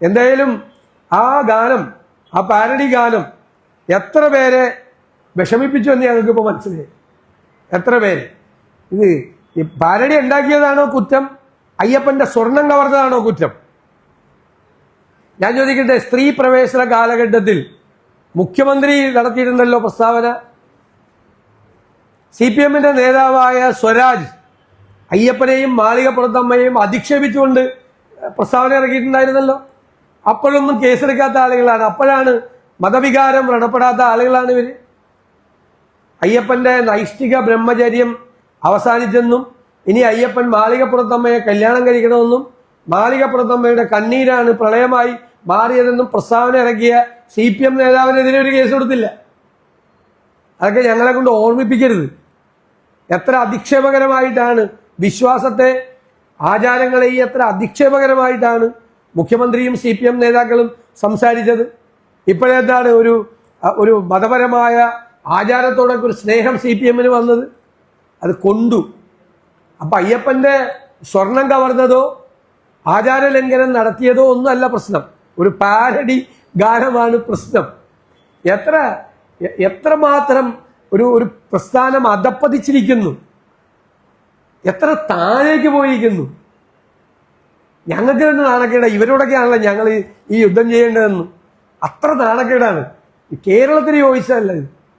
എന്തായാലും ആ ഗാനം ആ പാരഡി ഗാനം എത്ര പേരെ വിഷമിപ്പിച്ചു എന്ന് ഞങ്ങൾക്ക് ഇപ്പോൾ മനസ്സിലായി. എത്ര പേര്? ഇത് ഈ ഉണ്ടാക്കിയതാണോ കുറ്റം? അയ്യപ്പന്റെ സ്വർണം കവർന്നതാണോ കുറ്റം? ഞാൻ ചോദിക്കട്ടെ സ്ത്രീ പ്രവേശന കാലഘട്ടത്തിൽ മുഖ്യമന്ത്രി നടത്തിയിട്ടുണ്ടല്ലോ പ്രസ്താവന? സി പി എമ്മിന്റെ നേതാവായ സ്വരാജ് അയ്യപ്പനെയും മാളികപ്പുറത്തമ്മയെയും അധിക്ഷേപിച്ചുകൊണ്ട് പ്രസ്താവന ഇറക്കിയിട്ടുണ്ടായിരുന്നല്ലോ. അപ്പോഴൊന്നും കേസെടുക്കാത്ത ആളുകളാണ്. അപ്പോഴാണ് മതവികാരം വ്രണപ്പെടാത്ത ആളുകളാണ് ഇവർ. അയ്യപ്പന്റെ നൈഷ്ഠിക ബ്രഹ്മചര്യം അവസാനിച്ചെന്നും ഇനി അയ്യപ്പൻ മാളികപ്പുറത്തമ്മയെ കല്യാണം കഴിക്കണമെന്നും മാളികപ്പുറത്തമ്മയുടെ കണ്ണീരാണ് പ്രളയമായി മാറിയതെന്നും പ്രസ്താവന ഇറക്കിയ സി പി എം നേതാവിനെതിരെ ഒരു കേസ് കൊടുത്തില്ല. അതൊക്കെ ഞങ്ങളെ കൊണ്ട് ഓർമ്മിപ്പിക്കരുത്. എത്ര അധിക്ഷേപകരമായിട്ടാണ് വിശ്വാസത്തെ ആചാരങ്ങളെയും എത്ര അധിക്ഷേപകരമായിട്ടാണ് മുഖ്യമന്ത്രിയും സി പി എം നേതാക്കളും സംസാരിച്ചത്. ഇപ്പോഴെന്താണ് ഒരു ഒരു മതപരമായ ആചാരത്തോടൊക്കെ ഒരു സ്നേഹം സി പി എമ്മിന് വന്നത്? അത് കൊണ്ടു. അപ്പം അയ്യപ്പന്റെ സ്വർണം കവർന്നതോ ആചാരലംഘനം നടത്തിയതോ ഒന്നല്ല പ്രശ്നം. ഒരു പാരഡി ഗാനമാണ് പ്രശ്നം. എത്ര എത്ര എത്രമാത്രം ഒരു ഒരു പ്രസ്ഥാനം അധപ്പതിച്ചിരിക്കുന്നു എത്ര താഴേക്ക് പോയിരിക്കുന്നു? ഞങ്ങൾക്ക് തന്നെ നാണക്കേടാ. ഇവരോടൊക്കെയാണല്ലോ ഞങ്ങൾ ഈ യുദ്ധം ചെയ്യേണ്ടതെന്ന്. അത്ര നാണക്കേടാണ്. കേരളത്തിന് യോജിച്ചതല്ല ഇത്.